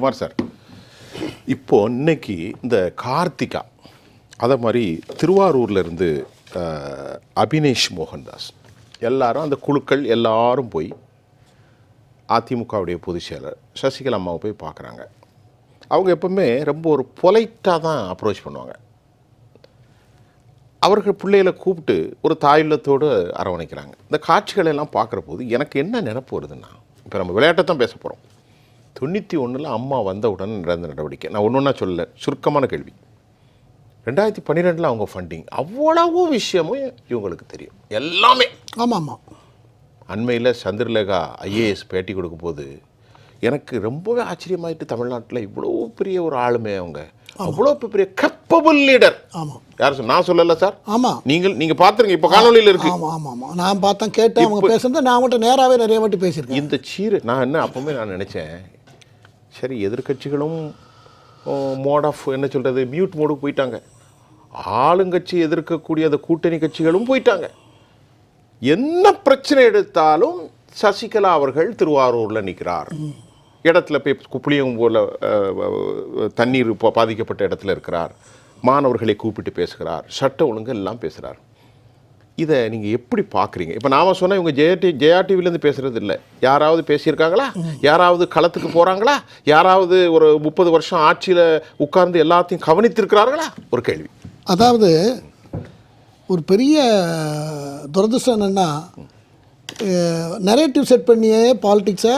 Kumar sir. இப்போ இன்னைக்கு இந்த கார்த்திகா அதை மாதிரி திருவாரூர்ல இருந்து அபினேஷ் மோகன்தாஸ் எல்லாரும் அந்த குழுக்கள் எல்லாரும் போய் அதிமுகவுடைய பொதுச் செயலர் சசிகலா அம்மாவை போய் பார்க்குறாங்க அவங்க எப்பவுமே ரொம்ப ஒரு பொலைட்டாக தான் அப்ரோச் பண்ணுவாங்க. அவர்கள் பிள்ளைகளை கூப்பிட்டு ஒரு தாயுள்ளத்தோடு அரவணைக்கிறாங்க. இந்த காட்சிகளை எல்லாம் பார்க்குற போது எனக்கு என்ன நினப்பு வருதுன்னா இப்போ நம்ம விளையாட்டை தான் பேச போகிறோம் தொண்ணூற்றி ஒன்றில் அம்மா வந்தவுடன் நடந்த நடவடிக்கை. நான் ஒன்று ஒன்றா சொல்லல. சுருக்கமான கேள்வி. ரெண்டாயிரத்தி பன்னிரெண்டில் அவங்க ஃபண்டிங் அவ்வளவு விஷயமும் இவங்களுக்கு தெரியும். எல்லாமே. ஆமாம் ஆமாம் அண்மையில் சந்திரலேகா ஐஏஎஸ் பேட்டி கொடுக்கும்போது எனக்கு ரொம்பவே ஆச்சரியமாயிட்டு தமிழ்நாட்டில் இவ்வளோ பெரிய ஒரு ஆளுமை அவங்க. அவ்வளோ பெரிய கப்பபிள் லீடர் ஆமாம் யார் சொல் நான் சொல்லல சார்? ஆமாம் நீங்கள் நீங்க பாத்துருங்க. இப்போ காணொலியில் இருக்கு. ஆமாம் ஆமாம் ஆமாம் நான் பார்த்தேன் கேட்டேன் அவங்க பேசுறது நான் அவங்கள்ட்ட நேராகவே நிறைய வாட்டி பேசியிருக்கேன். இந்த சீரு நான் என்ன அப்பவுமே நான் நினைச்சேன் சரி எதிர்க்கட்சிகளும் மோட் ஆஃப் என்ன சொல்கிறது மியூட் மோடுக்கு போயிட்டாங்க. ஆளுங்கட்சி எதிர்க்கக்கூடிய அந்த கூட்டணி கட்சிகளும் போயிட்டாங்க. என்ன பிரச்சனை எடுத்தாலும் சசிகலா அவர்கள் திருவாரூரில் நிற்கிறார் இடத்துல போய் குப்புளியம் போல் தண்ணீர் பா- பாதிக்கப்பட்ட இடத்துல இருக்கிறார். மாணவர்களை கூப்பிட்டு பேசுகிறார். சட்ட ஒழுங்கு எல்லாம் பேசுகிறார். இதை நீங்கள் எப்படி பார்க்குறீங்க இப்போ நாம சொன்னால் இவங்க ஜெயா டி ஜெயா டிவிலேருந்து பேசுகிறது இல்லை. யாராவது பேசியிருக்காங்களா? யாராவது களத்துக்கு போகிறாங்களா யாராவது ஒரு முப்பது வருஷம் ஆட்சியில் உட்கார்ந்து எல்லாத்தையும் கவனித்திருக்கிறார்களா? ஒரு கேள்வி. அதாவது ஒரு பெரிய துரதிருஷ்டம் என்னென்னா நரேட்டிவ் செட் பண்ணியே பாலிட்டிக்ஸை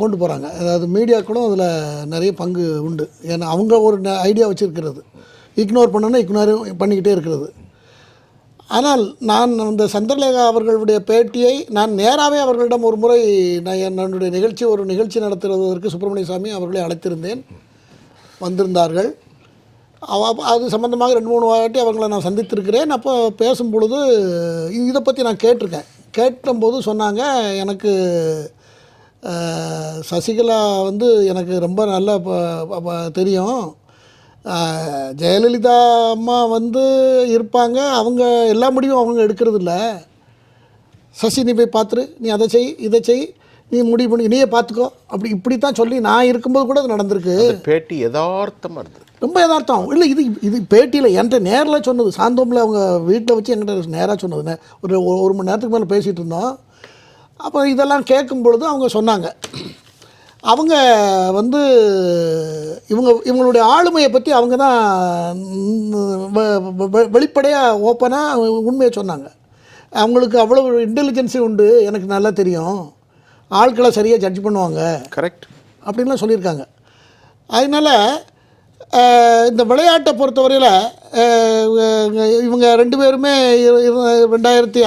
கொண்டு போகிறாங்க அதாவது மீடியாக்களும் அதில் நிறைய பங்கு உண்டு. ஏன்னா அவங்க ஒரு ஐடியா வச்சுருக்கிறது. இக்னோர் பண்ணோன்னா இக்னோர் பண்ணிக்கிட்டே இருக்கிறது. ஆனால் நான் அந்த சந்திரலேகா அவர்களுடைய பேட்டியை நான் நேராகவே அவர்களிடம் ஒரு முறை நான் என்னுடைய நிகழ்ச்சி ஒரு நிகழ்ச்சி நடத்துவதற்கு சுப்பிரமணிய சாமி அவர்களை அழைத்திருந்தேன். வந்திருந்தார்கள். அவ அது சம்மந்தமாக ரெண்டு மூணு வாட்டி அவங்கள நான் சந்தித்திருக்கிறேன். அப்போ பேசும் பொழுது இதை பற்றி நான் கேட்டிருக்கேன். கேட்டபோது சொன்னாங்க எனக்கு சசிகலா வந்து எனக்கு ரொம்ப நல்லா தெரியும். ஜெயலலிதா அம்மா வந்து இருப்பாங்க. அவங்க எல்லா முடிவும் அவங்க எடுக்கிறது இல்ல சசி நீ போய் பார்த்துரு நீ அதை செய் இதை செய். நீ முடிவு பண்ணி. நீயே பார்த்துக்கோ அப்படி இப்படி தான் சொல்லி நான் இருக்கும்போது கூட அது நடந்திருக்கு. பேட்டி யதார்த்தமாக இருந்தது. ரொம்ப யதார்த்தம். இல்லை இது இது பேட்டியில் என்கிட்ட நேரில் சொன்னது. சாந்தோமில் அவங்க வீட்டில் வச்சு என்கிட்ட நேராக சொன்னது. ஒரு- ஒரு மணி நேரத்துக்கு மேலே பேசிகிட்டு இருந்தோம். அப்போ இதெல்லாம் கேட்கும் பொழுது அவங்க சொன்னாங்க. அவங்க வந்து இவங்க இவங்களுடைய ஆளுமையை பற்றி அவங்க தான் வெளிப்படையாக ஓப்பனாக உண்மையை சொன்னாங்க. அவங்களுக்கு அவ்வளோ இன்டெலிஜென்சி உண்டு எனக்கு நல்லா தெரியும். ஆட்களை சரியாக ஜட்ஜ் பண்ணுவாங்க. கரெக்ட் அப்படின்லாம் சொல்லியிருக்காங்க. அதனால் இந்த விளையாட்டை பொறுத்தவரையில் இவங்க ரெண்டு பேருமே ரெண்டாயிரத்தி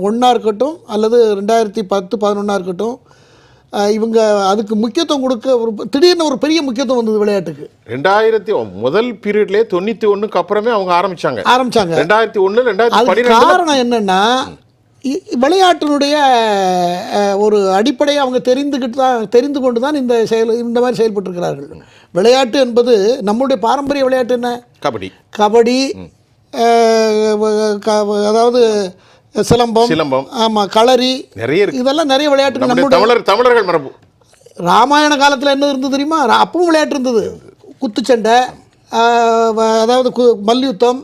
ஒன்றா இருக்கட்டும் அல்லது ரெண்டாயிரத்தி பத்து பதினொன்றா இருக்கட்டும் இவங்க அதுக்கு முக்கியத்துவம் கொடுக்க ஒரு திடீர்னு ஒரு பெரிய முக்கியத்துவம் வந்தது விளையாட்டுக்கு. ரெண்டாயிரத்தி முதல் பீரியட்லேயே தொண்ணூற்றி ஒன்றுக்கு அப்புறமே அவங்க ஆரம்பிச்சாங்க. ஆரம்பித்தாங்க ரெண்டாயிரத்தி ஒன்று ரெண்டாயிரத்தி காரணம் என்னன்னா விளையாட்டினுடைய ஒரு அடிப்படையை அவங்க தெரிந்துக்கிட்டு தான் தெரிந்து கொண்டு தான் இந்த செயல் இந்த மாதிரி செயல்பட்டிருக்கிறார்கள். விளையாட்டு என்பது நம்முடைய பாரம்பரிய விளையாட்டு என்ன? கபடி. கபடி அதாவது சிலம்பம் சிலம்பம். ஆமாம் களரி. நிறைய இதெல்லாம் நிறைய நம்முடைய நம்முடைய தமிழர் தமிழர்கள் மரபு. ராமாயண காலத்தில் என்ன இருந்தது தெரியுமா? அப்பவும் விளையாட்டு இருந்தது. குத்துச்சண்டை அதாவது கு மல்யுத்தம்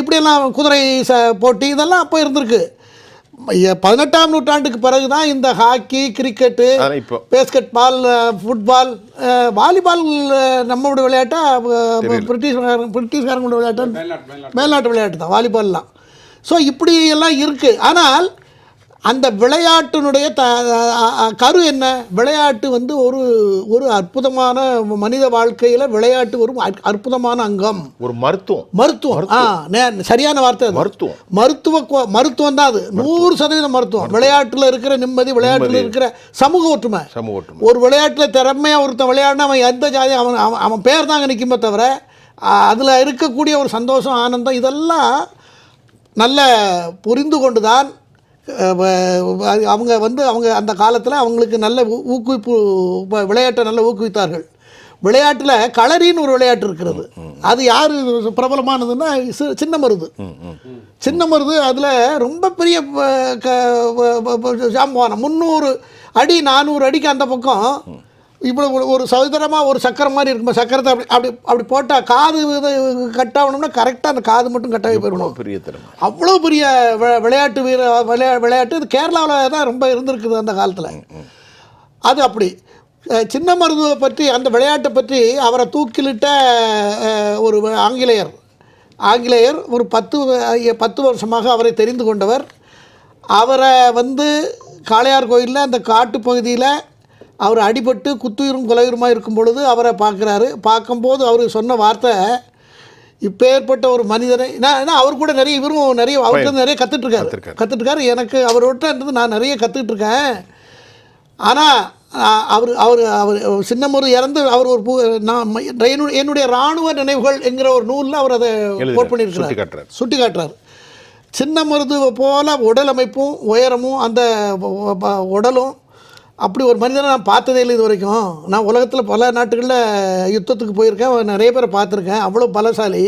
இப்படியெல்லாம் குதிரை ச போட்டி இதெல்லாம் அப்போ இருந்திருக்கு. பதினெட்டாம் நூற்றாண்டுக்கு பிறகு தான் இந்த hockey cricket basketball football volleyball நம்மளோட விளையாட்டா பிரிட்டிஷ்காரங்க பிரிட்டிஷ்காரங்களோட விளையாட்டா? மேல்நாட்டு விளையாட்டு தான் வாலிபால்லாம். ஸோ இப்படி எல்லாம் இருக்குது ஆனால் அந்த விளையாட்டினுடைய த கரு என்ன? விளையாட்டு வந்து ஒரு ஒரு அற்புதமான மனித வாழ்க்கையில் விளையாட்டு ஒரு அற்- அற்புதமான அங்கம். ஒரு மருத்துவம். மருத்துவம். சரியான வார்த்தை. மருத்துவம். மருத்துவ மருத்துவம் தான் அது. நூறு சதவீதம் மருத்துவம். விளையாட்டுல இருக்கிற நிம்மதி விளையாட்டுல இருக்கிற சமூக ஒற்றுமை. சமூக ஒற்றுமை. ஒரு விளையாட்டுல திறமையா ஒருத்தன் விளையாடினா அவன் எந்த ஜாதி அவன் அவன் அவன் பேர் தாங்க நிற்குமே தவிர அதுல இருக்கக்கூடிய ஒரு சந்தோஷம் ஆனந்தம் இதெல்லாம் நல்ல புரிந்து கொண்டு தான் அவங்க வந்து அவங்க அந்த காலத்தில் அவங்களுக்கு நல்ல ஊ- ஊக்குவிப்பு விளையாட்டை நல்ல ஊக்குவித்தார்கள். விளையாட்டில் களரின்னு ஒரு விளையாட்டு இருக்கிறது. அது யார் பிரபலமானதுன்னா சின்ன மருது. சின்ன மருது அதில் ரொம்ப பெரிய க- ஜாம்பவானம் முந்நூறு அடி நானூறு அடிக்கு அந்த பக்கம் இவ்வளோ ஒரு சதுரமாக ஒரு சக்கரம் மாதிரி இருக்குமா? சக்கரத்தை அப்படி அப்படி அப்படி போட்டால் காது இது கட் ஆகணும்னா கரெக்டாக அந்த காது மட்டும் கட்டாகி போயிடணும். பெரிய திறமை அவ்வளோ பெரிய விளையாட்டு வீர விளையா விளையாட்டு. இது கேரளாவில் தான் ரொம்ப இருந்திருக்குது அந்த காலத்தில். அது அப்படி. சின்ன மருதுவை பற்றி அந்த விளையாட்டை பற்றி அவரை தூக்கிலிட்ட ஒரு ஆங்கிலேயர். ஆங்கிலேயர் ஒரு பத்து பத்து வருஷமாக அவரை தெரிந்து கொண்டவர். அவரை வந்து காளையார் கோயிலில் அந்த காட்டு பகுதியில் அவர் அடிபட்டு குத்துயிரும் கொலையுருமாக இருக்கும் பொழுது அவரை பார்க்குறாரு. பார்க்கும்போது அவர் சொன்ன வார்த்தை இப்பேற்பட்ட ஒரு மனிதனை நான் ஏன்னா அவர் கூட நிறைய இவரும் நிறைய அவர்கிட்ட நிறைய கற்றுட்ருக்காரு. கற்றுட்ருக்காரு எனக்கு அவர்கிட்ட நான் நிறைய கற்றுக்கிட்டு இருக்கேன் ஆனால் அவர் அவர் அவர் சின்னமுரு இறந்து அவர் ஒரு பூ நான் என்னுடைய என்னுடைய இராணுவ நினைவுகள் என்கிற ஒரு நூலில் அவர் அதை கோட் பண்ணியிருக்கிறார். சுட்டி காட்டுறாரு. சின்ன மருதுவை போல உடல் அமைப்பும் உயரமும் அந்த உடலும் அப்படி ஒரு மனிதனை நான் பார்த்ததே இல்லை இது வரைக்கும் நான் உலகத்தில் பல நாட்டுகளில் யுத்தத்துக்கு போயிருக்கேன் நிறைய பேரை பார்த்துருக்கேன். அவ்வளோ பலசாலி.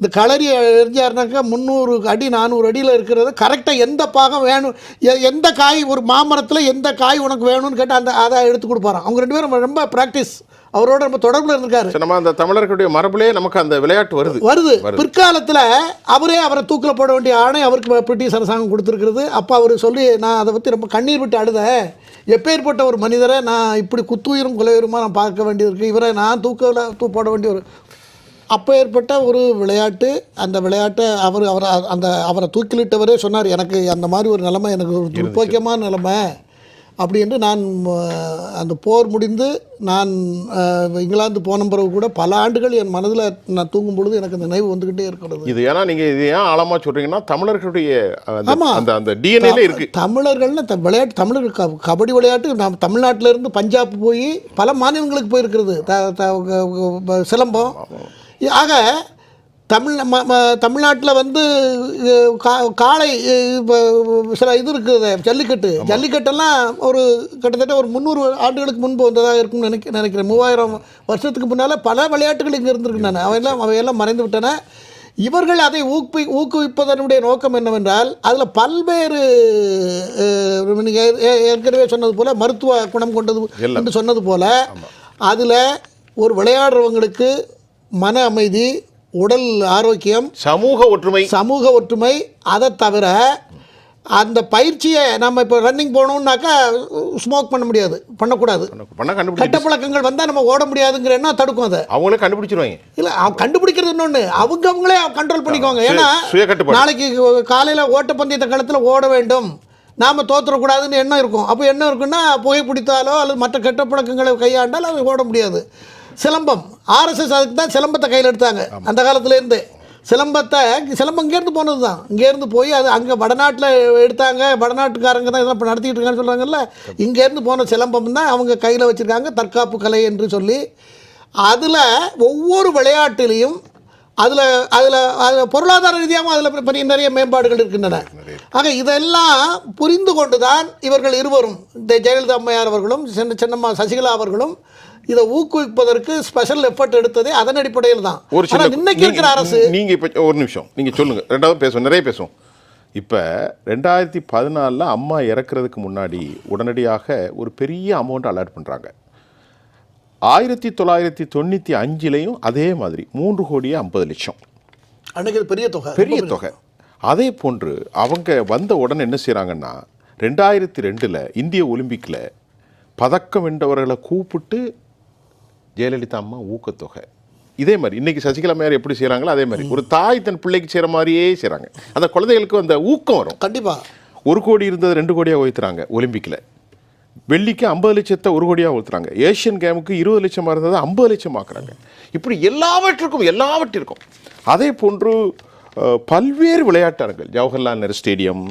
இந்த களரி எரிஞ்சாருனாக்கா முந்நூறு அடி நானூறு அடியில் இருக்கிறது. கரெக்டாக எந்த பாகம் வேணும் எ- எந்த காய் ஒரு மாமரத்தில் எந்த காய் உனக்கு வேணும்னு கேட்டால் அந்த அதை எடுத்து கொடுப்பாராம். அவங்க ரெண்டு பேரும் ரொம்ப ப்ராக்டிஸ் அவரோட ரொம்ப தொடர்பில் இருந்திருக்காரு. நம்ம அந்த தமிழர்களுடைய மரபுலயே நமக்கு அந்த விளையாட்டு வருது. வருது. பிற்காலத்தில் அவரே அவரை தூக்கில் போட வேண்டிய ஆணை அவருக்கு பிரிட்டிஷ் அரசாங்கம் கொடுத்துருக்கிறது. அப்போ அவர் சொல்லி நான் அதை பற்றி ரொம்ப கண்ணீர் விட்டு அழுதேன் எப்பேற்பட்ட ஒரு மனிதரை நான் இப்படி குத்துயிரும் கொலையுருமா நான் பார்க்க வேண்டியிருக்கு இவரை நான் தூக்கல தூ போட வேண்டிய ஒரு அப்போ ஏற்பட்ட ஒரு விளையாட்டு அந்த விளையாட்டை அவர் அவர் அந்த அவரை தூக்கிலிட்டவரே சொன்னார் எனக்கு அந்த மாதிரி ஒரு நிலைமை எனக்கு ஒரு துர்ப்பாக்கியமான நிலைமை அப்படி என்று நான் அந்த போர் முடிந்து நான் இங்கிலாந்து போன பிறகு கூட பல ஆண்டுகள் என் மனதில் நான் தூங்கும் பொழுது எனக்கு அந்த நினைவு வந்துக்கிட்டே இருக்கிறது. இது ஏன்னா நீங்க இது ஏன் ஆழமா சொல்றீங்கன்னா தமிழர்களுடைய அந்த- ஆமா. அந்த அந்த டிஎன்ஏல இருக்கு. தமிழர்கள்னு த விளையாட்டு தமிழர் க- கபடி விளையாட்டு நம்ம தமிழ்நாட்டில இருந்து பஞ்சாப் போய் பல மாநிலங்களுக்கு போயிருக்கிறது. த சிலம்பம். ஆக தமிழ் ம தமிழ்நாட்டில் வந்து கா- காளை இப்ப சில இது இருக்குது ஜல்லிக்கட்டு. ஜல்லிக்கட்டெல்லாம் ஒரு கிட்டத்தட்ட ஒரு முந்நூறு ஆண்டுகளுக்கு முன்பு வந்ததாக இருக்கும்னு நினைக்க நினைக்கிறேன். மூவாயிரம் வருஷத்துக்கு முன்னால் பல விளையாட்டுகள் இங்கே இருந்திருக்கு நான். அவையெல்லாம் அவையெல்லாம் மறைந்து விட்டன. இவர்கள் அதை ஊக்குவி ஊக்குவிப்பதனுடைய நோக்கம் என்னவென்றால் அதில் பல்வேறு அஹ், நீங்க ஏ- ஏ- ஏற்கனவே சொன்னது போல மருத்துவ குணம் கொண்டது. என்று சொன்னது போல அதில் ஒரு விளையாடுறவங்களுக்கு மன அமைதி உடல் ஆரோக்கியம் சமூக ஒற்றுமை. சமூக ஒற்றுமை அதை தவிர அந்த பயிற்சியை நம்ம இப்போ ரன்னிங் போகணுன்னாக்கா ஸ்மோக் பண்ண முடியாது பண்ணக்கூடாது. கெட்ட பழக்கங்கள் வந்தால் நம்ம ஓட முடியாதுங்கிற எண்ணம் தடுக்கும் அதை. அவங்களே கண்டுபிடிச்சிருவாங்க. இல்லை அவன் கண்டுபிடிக்கிறது இன்னொன்று அவங்க அவங்களே கண்ட்ரோல் பண்ணிக்குவாங்க. ஏன்னா. நாளைக்கு காலையில் ஓட்டப்பந்தயத்த களத்தில் ஓட வேண்டும். நாம் தோத்துறக்கூடாதுன்னு எண்ணம் இருக்கும். அப்போ எண்ணம் இருக்குன்னா புகைப்பிடித்தாலோ அல்லது மற்ற கெட்ட பழக்கங்களை கையாண்டால் அது ஓட முடியாது. சிலம்பம். ஆர்எஸ்எஸ் அதுக்கு தான் சிலம்பத்தை கையில் எடுத்தாங்க. அந்த காலத்துலேருந்து சிலம்பத்தை சிலம்பம் இங்கேருந்து போனது தான். இங்கேருந்து போய் அது அங்கே வடநாட்டில் எடுத்தாங்க. வடநாட்டுக்காரங்க தான் இதெல்லாம் இப்போ நடத்திட்டு இருக்காங்கன்னு சொல்கிறாங்கல்ல இங்கேருந்து போன சிலம்பம் தான் அவங்க கையில் வச்சுருக்காங்க. தற்காப்பு கலை என்று சொல்லி. அதில் ஒவ்வொரு விளையாட்டிலையும் அதில் அதில் அதில் பொருளாதார ரீதியாகவும் அதில் பெரிய நிறைய மேம்பாடுகள் இருக்கின்றன. ஆக இதெல்லாம் புரிந்து கொண்டு தான் இவர்கள் இருவரும் இந்த ஜெயலலிதா அம்மையார் அவர்களும் சின்ன சின்னம்மா சசிகலா அவர்களும் இதை ஊக்குவிப்பதற்கு ஸ்பெஷல் எஃபர்ட் எடுத்ததே அதன் அடிப்படையில் தான். ஒரு சின்ன இன்னைக்கு இருக்கிற அரசு நீங்க இப்ப ஒரு நிமிஷம். நீங்க சொல்லுங்க. ரெண்டாவது பேசுவோம். நிறைய பேசுவோம். இப்ப ரெண்டாயிரத்தி பதினாலில் அம்மா இறக்குறதுக்கு முன்னாடி உடனடியாக ஒரு பெரிய அமௌண்ட் அலாட் பண்றாங்க. ஆயிரத்தி தொள்ளாயிரத்தி தொண்ணூற்றி அஞ்சுலேயும் அதே மாதிரி மூன்று கோடியே ஐம்பது லட்சம். அன்னைக்கு இது பெரிய தொகை. பெரிய தொகை. அதே போன்று அவங்க வந்த உடனே என்ன செய்கிறாங்கன்னா ரெண்டாயிரத்தி ரெண்டில் இந்திய ஒலிம்பிக்கில் பதக்கம் வென்றவர்களை கூப்பிட்டு ஜெயலலிதா அம்மா ஊக்கத்தொகை. இதே மாதிரி இன்னைக்கு சசிகலா மேயர் எப்படி செய்கிறாங்களோ அதே மாதிரி. ஒரு தாய் தன் பிள்ளைக்கு செய்கிற மாதிரியே செய்கிறாங்க அந்த குழந்தைகளுக்கு அந்த ஊக்கம் வரும். கண்டிப்பாக ஒரு கோடி இருந்தது ரெண்டு கோடியாக உயர்த்துறாங்க ஒலிம்பிக்கில் வெள்ளிக்கு ஐம்பது லட்சத்தை ஒரு கோடியாக ஊற்றுறாங்க ஏஷியன் கேமுக்கு இருபது லட்சமாக இருந்ததை ஐம்பது லட்சம் ஆக்குறாங்க. இப்படி எல்லாவற்றுக்கும் எல்லாவற்றிற்கும். அதே போன்று பல்வேறு விளையாட்டரங்கள் ஜவஹர்லால் நேரு ஸ்டேடியம்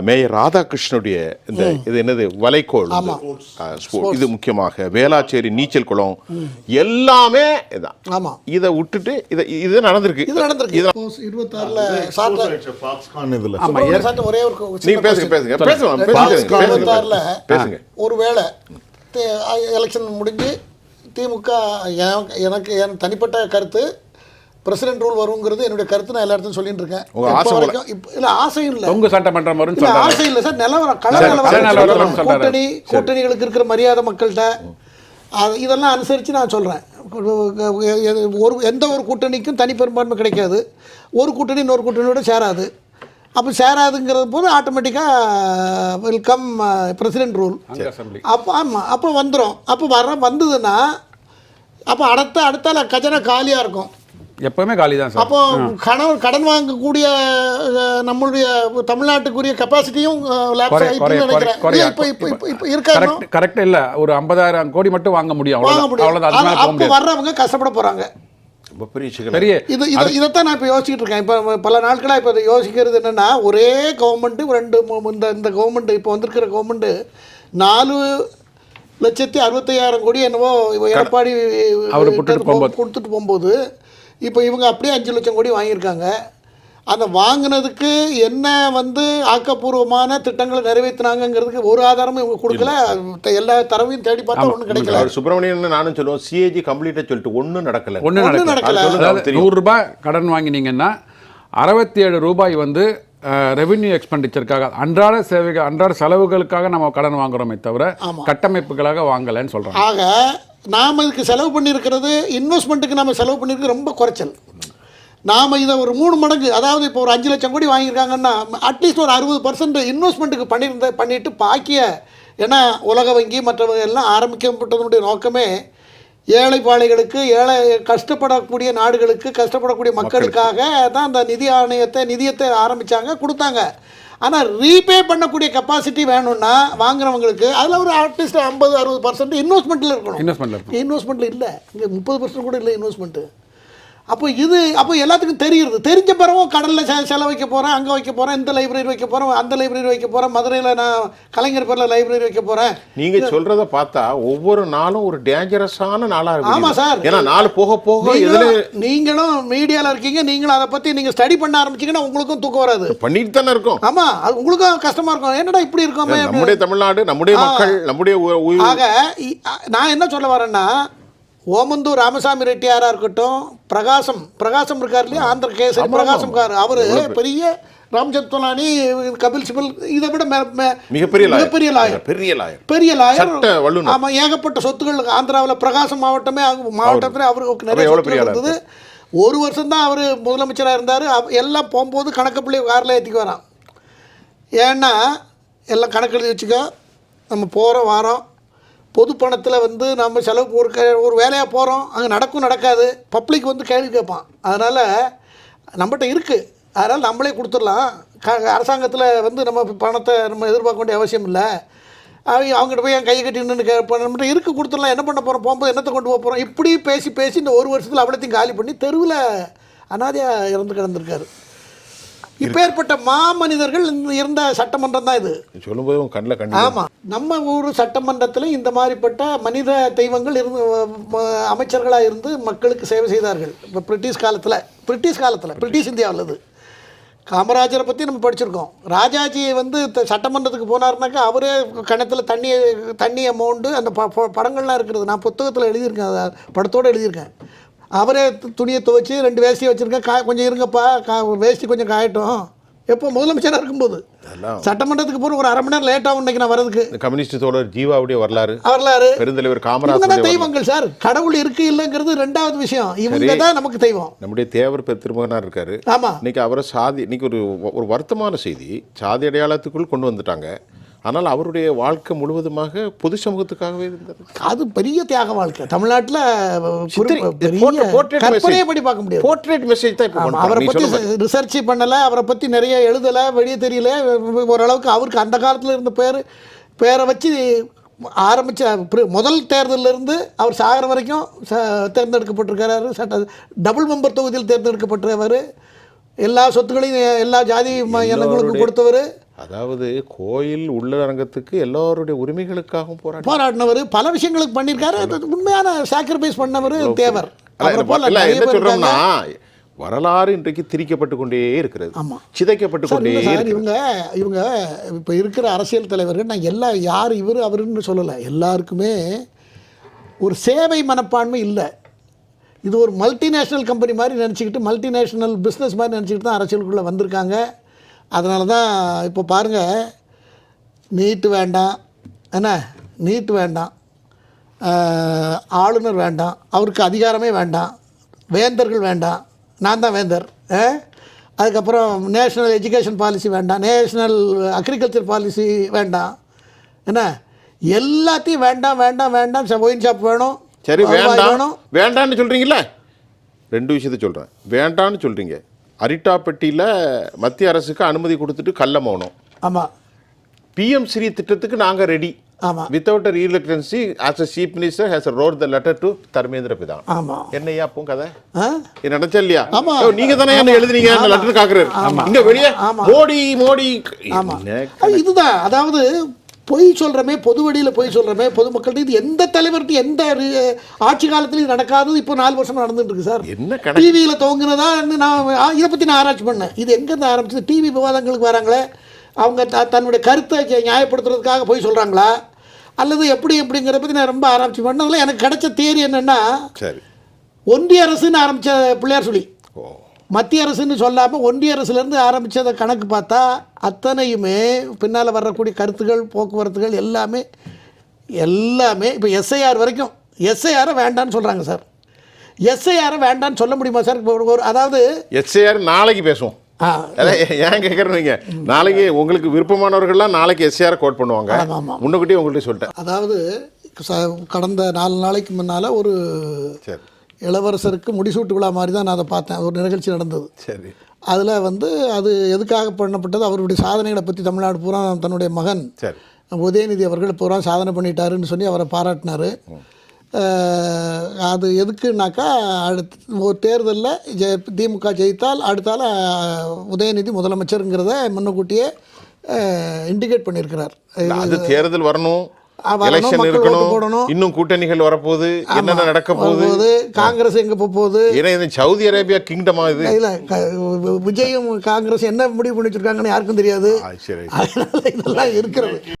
மேயர் ராதாகிருஷ்ணனுடைய இந்த இது என்னது? வலைக்கோல் இது. அஹ், ஸ்போர்ட். இது முக்கியமாக வேளாச்சேரி நீச்சல் குளம் எல்லாமே இதான். ஆமாம் இதை விட்டுட்டு இதை இது நடந்திருக்கு. இது நடந்திருக்கு. இருபத்தாறில் ஒரே ஒரு கு- நீங்க சின்ன பேசுங்க. பேசுங்க. பேசுங்க இருபத்தாறுல பேசுங்க. ஒரு வேளை எலெக்ஷன் முடிஞ்சு திமுக எனக்கு- எனக்கு என் தனிப்பட்ட கருத்து பிரசிடென்ட் ரூல் வருங்கிறது என்னுடைய கருத்து நான் எல்லா இடத்துலையும் சொல்லிட்டு இருக்கேன். உங்க இல்லை ஆசையும் இல்லை. தொங்கு சட்டமன்றம் சொல்றாங்க. ஆசை இல்லை சார் நிலவரம் கள நிலவரம். கூட்டணி கூட்டணிகளுக்கு இருக்கிற மரியாதை மக்கள்கிட்ட அது இதெல்லாம் அனுசரித்து நான் சொல்கிறேன் ஒரு எந்த ஒரு கூட்டணிக்கும் தனி பெரும்பான்மை கிடைக்காது. ஒரு கூட்டணி இன்னொரு கூட்டணியோட சேராது. அப்போ சேராதுங்கிறது போது ஆட்டோமேட்டிக்காக வெல்கம் பிரசிடென்ட் ரூல் அப்போ ஆமாம் அப்போ வந்துடும் அப்போ வர வந்ததுன்னா அப்போ அடுத்த அடுத்தால கஜனா காலியாக இருக்கும். எப்பவுமே காலி தான் சார். அப்போ கடன் கடன் வாங்கக்கூடிய நம்மளுடைய தமிழ்நாட்டுக்குரிய கெப்பாசிட்டியும் கரெக்ட் இல்ல. ஒரு ஐம்பதாயிரம் கோடி மட்டும் வாங்க முடியும். அவ்வளவுதான். அப்போ வர்றவங்க கஷ்டப்பட போகிறாங்க ரொம்ப பெரிய இது இது இதைத்தான் நான் இப்போ யோசிச்சுட்டு இருக்கேன். இப்போ பல நாட்களாக இப்போ யோசிக்கிறது என்னென்னா ஒரே கவர்மெண்ட்டு ரெண்டு இந்த இந்த கவர்மெண்ட் இப்போ வந்திருக்கிற கவர்மெண்ட்டு நாலு லட்சத்தி அறுபத்தையாயிரம் கோடி என்னவோ எடப்பாடி அவரு கொடுத்துட்டு போகும்போது. இப்போ இவங்க அப்படியே அஞ்சு லட்சம் கோடி வாங்கியிருக்காங்க. அந்த வாங்கினதுக்கு என்ன வந்து ஆக்கப்பூர்வமான திட்டங்களை நிறைவேற்றினாங்கங்கிறதுக்கு ஒரு ஆதாரமும் இவங்க கொடுக்கல. எல்லா தரவையும் தேடி பார்த்தா ஒன்றும் கிடைக்கல. அவர் சுப்பிரமணியன் நானும் சொல்லுவோம் சிஏஜி கம்ப்ளீட்டாக சொல்லிட்டு ஒன்றும் நடக்கல. ஒண்ணு ஒண்ணும் நடக்கல. நடக்கல. அது சொல்லுங்க, அதாவது அவருக்கு தெரியும். நூறு ரூபாய் கடன் வாங்கினீங்கன்னா அறுபத்தி ஏழு ரூபாய் வந்து ரெவென்யூ எக்ஸ்பெண்டிச்சருக்காக அன்றாட சேவைகள் அன்றாட செலவுகளுக்காக நம்ம கடன் வாங்குறோமே தவிர கட்டமைப்புகளாக வாங்கலைன்னு சொல்றாங்க. ஆக நாம் இதுக்கு செலவு பண்ணியிருக்கிறது இன்வெஸ்ட்மெண்ட்டுக்கு நம்ம செலவு பண்ணியிருக்கிறது ரொம்ப குறைச்சல். நாம் இதை ஒரு மூணு மடங்கு அதாவது இப்போ ஒரு அஞ்சு லட்சம் கோடி வாங்கியிருக்காங்கன்னா அட்லீஸ்ட் ஒரு அறுபது பர்சன்ட் இன்வெஸ்ட்மெண்ட்டுக்கு பண்ணியிருந்த பண்ணிட்டு பாக்கிய ஏன்னா உலக வங்கி மற்றவங்க எல்லாம் ஆரம்பிக்கப்பட்டதனுடைய நோக்கமே ஏழைப்பாளைகளுக்கு ஏழை கஷ்டப்படக்கூடிய நாடுகளுக்கு கஷ்டப்படக்கூடிய மக்களுக்காக தான் அந்த நிதி ஆணையத்தை நிதியத்தை ஆரம்பித்தாங்க கொடுத்தாங்க. ஆனால் ரீபே பண்ணக்கூடிய கெப்பாசிட்டி வேணும்னா வாங்குறவங்களுக்கு அதில் ஒரு அட்லீஸ்ட் ஐம்பது அறுபது பர்சன்ட் இன்வெஸ்ட்மெண்ட்டில் இருக்கணும். இன்வெஸ்ட்மெண்ட்ல இருக்கும் இன்வெஸ்ட்மெண்ட்டில் இல்லை. இங்கே முப்பது பர்சன்ட் கூட இல்லை இன்வெஸ்ட்மெண்ட்டு அப்போ இது அப்போ எல்லாத்துக்கும் தெரியுது தெரிஞ்ச பிறகும் கடலில் செ செலவு வைக்க போகிறேன் அங்கே வைக்க போகிறேன் இந்த லைப்ரரி வைக்க போகிறேன் அந்த லைப்ரரி வைக்க போகிறேன் மதுரையில் நான் கலைஞர் பேரில் லைப்ரரி வைக்க போகிறேன் நீங்க சொல்றத பார்த்தா ஒவ்வொரு நாளும் ஒரு டேஞ்சரஸான நாளா இருக்கு ஆமா சார். ஏன்னா நாள் போக போக எதுல நீங்களும் மீடியாவில் இருக்கீங்க நீங்களும் அதை பற்றி நீங்கள் ஸ்டடி பண்ண ஆரம்பிச்சீங்கன்னா உங்களுக்கும் தூக்கம் வராது. பண்ணிட்டு தானே இருக்கோம். ஆமாம் அது உங்களுக்கும் கஷ்டமாக இருக்கும். என்னடா இப்படி இருக்கோமே நம்முடைய தமிழ்நாடு நம்முடைய மக்கள் நம்முடைய ஆக நான் என்ன சொல்ல வரேன்னா ஓமந்தூர் ராமசாமி ரெட்டியாரா இருக்கட்டும் பிரகாசம் பிரகாசம் இருக்கார் இல்லையா? ஆந்திர கேசரி பிரகாசம் கார் அவரு பெரிய ராம்சந்த் தொலானி கபில் சிபல் இதை விட மிகப்பெரிய மிகப்பெரிய லாயர். பெரிய லாயர். பெரிய லாயர். சட்ட வல்லுனர். ஆமா ஏகப்பட்ட சொத்துக்கள் ஆந்திராவில் பிரகாசம் மாவட்டமே மாவட்டத்துல அவருக்கு நிறைய சொத்துக்கள் இருந்தது. ஒரு வருஷம் தான் அவர் முதலமைச்சராக இருந்தார். எல்லாம் போகும்போது கணக்கு பிள்ளை காரில் ஏற்றிக்கு வரான் ஏன்னா எல்லாம் கணக்கு எழுதி வச்சுக்கோ. நம்ம போகிறோம் வாரோம். பொது பணத்தில் வந்து நம்ம செலவு ஒரு க ஒரு வேலையாக போகிறோம் அங்கே நடக்கும் நடக்காது. பப்ளிக் வந்து கேள்வி கேட்பான். அதனால் நம்மகிட்ட இருக்குது அதனால் நம்மளே கொடுத்துடலாம். க அரசாங்கத்தில் வந்து நம்ம பணத்தை நம்ம எதிர்பார்க்க வேண்டிய அவசியம் இல்லை. அவங்க அவங்ககிட்ட போய் என் கையை கட்டி நின்று கேட்போம் நம்மகிட்ட இருக்கு கொடுத்துடலாம். என்ன பண்ண போகிறோம் போகும்போது என்னத்தை கொண்டு போக போகிறோம் இப்படி பேசி பேசி இந்த ஒரு வருஷத்தில் அவ்வளோத்தையும் காலி பண்ணி தெருவில் அனாதையாக இறந்து கிடந்திருக்காரு. இப்பேற்பட்ட மாமனிதர்கள் இருந்த சட்டமன்றம் தான் இது. சொல்லும்போது உங்க கண்ணில் கண்ணு ஆமாம் நம்ம ஊர் சட்டமன்றத்தில் இந்த மாதிரிப்பட்ட மனித தெய்வங்கள் இருந்து அமைச்சர்களாக இருந்து மக்களுக்கு சேவை செய்தார்கள். இப்போ பிரிட்டிஷ் காலத்தில் பிரிட்டிஷ் காலத்தில் பிரிட்டிஷ் இந்தியாவில் இது காமராஜரை பற்றி நம்ம படிச்சிருக்கோம். ராஜாஜி வந்து சட்டமன்றத்துக்கு போனாருனாக்கா அவரே கிணத்துல தண்ணி தண்ணி அமௌண்ட்டு அந்த ப படங்கள்லாம் இருக்கிறது. நான் புத்தகத்தில் எழுதியிருக்கேன் படத்தோடு எழுதியிருக்கேன். அவரே துணியை துவைச்சி ரெண்டு வேஷ்டியை வச்சுருக்கேன் கா கொஞ்சம் இருங்கப்பா கா வேஷ்டி கொஞ்சம் காயட்டும். எப்போ முதலமைச்சராக இருக்கும்போது. சட்டமன்றத்துக்கு போகிற ஒரு அரை மணி நேரம் லேட் ஆகும் இன்னைக்கு நான் வரதுக்கு கம்யூனிஸ்ட் தோழர் ஜீவாவுடைய வரலாறு வரலாறு. பெருந்தலைவர் வரலாறு. தெய்வங்கள் சார். கடவுள் இருக்கு இல்லைங்கிறது ரெண்டாவது விஷயம். இவங்க தான் நமக்கு தெய்வம். நம்முடைய தேவர் பெ- திருமகனார் இருக்காரு. ஆமா. இன்னைக்கு அவரை சாதி இன்னைக்கு ஒரு ஒரு வருத்தமான செய்தி. சாதி அடையாளத்துக்குள் கொண்டு வந்துட்டாங்க. ஆனால் அவருடைய வாழ்க்கை முழுவதுமாக பொது சமூகத்துக்காகவே இருந்தது. அது பெரிய தியாக வாழ்க்கை. தமிழ்நாட்டில் கற்பனையே. படி பார்க்க முடியாது? போர்ட்ரேட் மெசேஜ் தான் இப்போ அவரை பற்றி. ரிசர்ச் பண்ணலை அவரை பற்றி நிறைய எழுதலை வெளியே தெரியல. ஓரளவுக்கு அவருக்கு அந்த காலத்தில் இருந்த பேர் பேரை வச்சு ஆரம்பித்த முதல் தேர்தல்ல இருந்து அவர் சாகிற வரைக்கும் ச- தேர்ந்தெடுக்கப்பட்டிருக்கிறாரு. சட்ட டபுள் மெம்பர் தொகுதியில் தேர்ந்தெடுக்கப்பட்டவர் எல்லா சொத்துக்களையும் எல்லா ஜாதி இனங்களுக்கும் கொடுத்தவர். அதாவது கோயில் உள்ளரங்கத்துக்கு எல்லாருடைய உரிமைகளுக்காகவும் போராடி போராடினவர். பல விஷயங்களுக்கு பண்ணியிருக்காரு. உண்மையான சாக்ரிஃபைஸ் பண்ணவர் தேவர். என்ன. சொல்றோம்னா வரலாறு இன்றைக்கு திரிக்கப்பட்டு கொண்டே இருக்கிறது. ஆமா. சிதைக்கப்பட்டு கொண்டே இவங்க இவங்க இப்போ இருக்கிற அரசியல் தலைவர்கள் நான் எல்லா யார் இவர் அவருன்னு சொல்லலை. எல்லாருக்குமே ஒரு சேவை மனப்பான்மை இல்லை. இது ஒரு மல்டிநேஷ்னல் கம்பெனி மாதிரி நினச்சிக்கிட்டு மல்டிநேஷ்னல் பிஸ்னஸ் மாதிரி நினச்சிக்கிட்டு தான் அரசியலுக்குள்ளே வந்திருக்காங்க. அதனால தான் இப்போ பாருங்கள் நீட்டு வேண்டாம். என்ன? நீட்டு வேண்டாம். ஆளுநர் வேண்டாம். அவருக்கு அதிகாரமே வேண்டாம். வேந்தர்கள் வேண்டாம். நான் தான் வேந்தர். ஆ? அதுக்கப்புறம் நேஷ்னல் எஜுகேஷன் பாலிசி வேண்டாம். நேஷ்னல் அக்ரிகல்ச்சர் பாலிசி வேண்டாம். என்ன? எல்லாத்தையும் வேண்டாம் வேண்டாம் வேண்டாம். ச- ஒயின் ஷாப் வேணும். சரி வேண்டாம். வேண்டான்னு சொல்கிறீங்கள ரெண்டு விஷயத்த சொல்கிறேன் வேண்டான்னு சொல்கிறீங்க அரிட்டாப்பட்டியில் மத்திய அரசுக்கு அனுமதி கொடுத்துட்டு கள்ள மௌனம். ஆமாம் பிஎம் ஸ்ரீ திட்டத்துக்கு நாங்கள் ரெடி ஆமாம் without a reluctancy as a chief minister has wrote the letter to Dharmendra Pradhan ஆமாம் என்னையா அப்போ கதை? இது இல்லையா? ஆமா. ஓ, நீங்க தானே என்ன எழுதுனீங்க? அந்த லெட்டர் காக்குறாரு. இங்க வெளியே. மோடி மோடி. அது இதுதான். அதாவது பொய் சொல்கிறமே பொது வழியில் பொய் சொல்கிறமே பொதுமக்கள்கிட்ட இது எந்த தலைவர்கிட்ட எந்த ஆட்சி காலத்துலையும் இது நடக்காதது இப்போ நாலு வருஷமா நடந்துட்டு இருக்கு சார். என்ன டிவியில் துவங்கினதா நான் இதை பற்றி நான் ஆராய்ச்சி பண்ணேன். இது எங்கேருந்து ஆரம்பிச்சது? டிவி விவாதங்களுக்கு வராங்களே அவங்க த தன்னுடைய கருத்தை நியாயப்படுத்துறதுக்காக போய் சொல்கிறாங்களா அல்லது எப்படி எப்படிங்கிறத பற்றி நான் ரொம்ப ஆராய்ச்சி பண்ணதில் எனக்கு கிடைச்ச தேரி என்னென்னா சரி. ஒன்றிய அரசுன்னு ஆரம்பித்த பிள்ளையார் சொல்லி. ஓ. மத்திய அரசுன்னு சொல்லாமல் ஒன்றிய அரசுலேருந்து ஆரம்பித்ததை கணக்கு பார்த்தா அத்தனையுமே பின்னால் வரக்கூடிய கருத்துகள் போக்குவரத்துகள் எல்லாமே எல்லாமே இப்போ எஸ்ஐஆர் வரைக்கும். எஸ்ஐஆரை வேண்டான்னு சொல்கிறாங்க சார். எஸ்ஐஆரை வேண்டான்னு சொல்ல முடியுமா சார்? இப்போ ஒரு அதாவது எஸ்ஏஆர் நாளைக்கு பேசுவோம். ஏன் கேட்குறீங்க நாளைக்கு உங்களுக்கு விருப்பமானவர்கள்லாம் நாளைக்கு எஸ்ஏஆர் கோட் பண்ணுவாங்க. முன்னக்கூட்டியே உங்கள்கிட்ட சொல்லிட்டேன். அதாவது கடந்த நாலு நாளைக்கு முன்னால் ஒரு சரி. இளவரசருக்கு முடிசூட்டு விழா மாதிரி தான் நான் அதை பார்த்தேன். ஒரு நிகழ்ச்சி நடந்தது. சரி. அதில் வந்து அது எதுக்காக பண்ணப்பட்டது? அவருடைய சாதனைகளை பற்றி தமிழ்நாடு பூரா தன்னுடைய மகன் சரி. உதயநிதி அவர்கள் பூரா சாதனை பண்ணிட்டாருன்னு சொல்லி அவரை பாராட்டினார். அது எதுக்குனாக்கா அடுத்து ஒரு தேர்தலில் ஜெ திமுக ஜெயித்தால் அடுத்தால உதயநிதி முதலமைச்சருங்கிறத முன்னக்கூட்டியே இண்டிகேட் பண்ணியிருக்கிறார். அது தேர்தல் வரணும், எலெக்ஷன் இருக்கணும். இன்னும் கூட்டணிகள் வரப்போகுது. என்னென்ன நடக்க போகுது காங்கிரஸ் எங்கே போக போகுது ஏன்னா இது சவுதி அரேபியா கிங்டமா இது இல்லை விஜயும் காங்கிரஸ் என்ன முடிவு பண்ணி வச்சிருக்காங்கன்னு யாருக்கும் தெரியாது. அதனால இதெல்லாம் இருக்கிறது.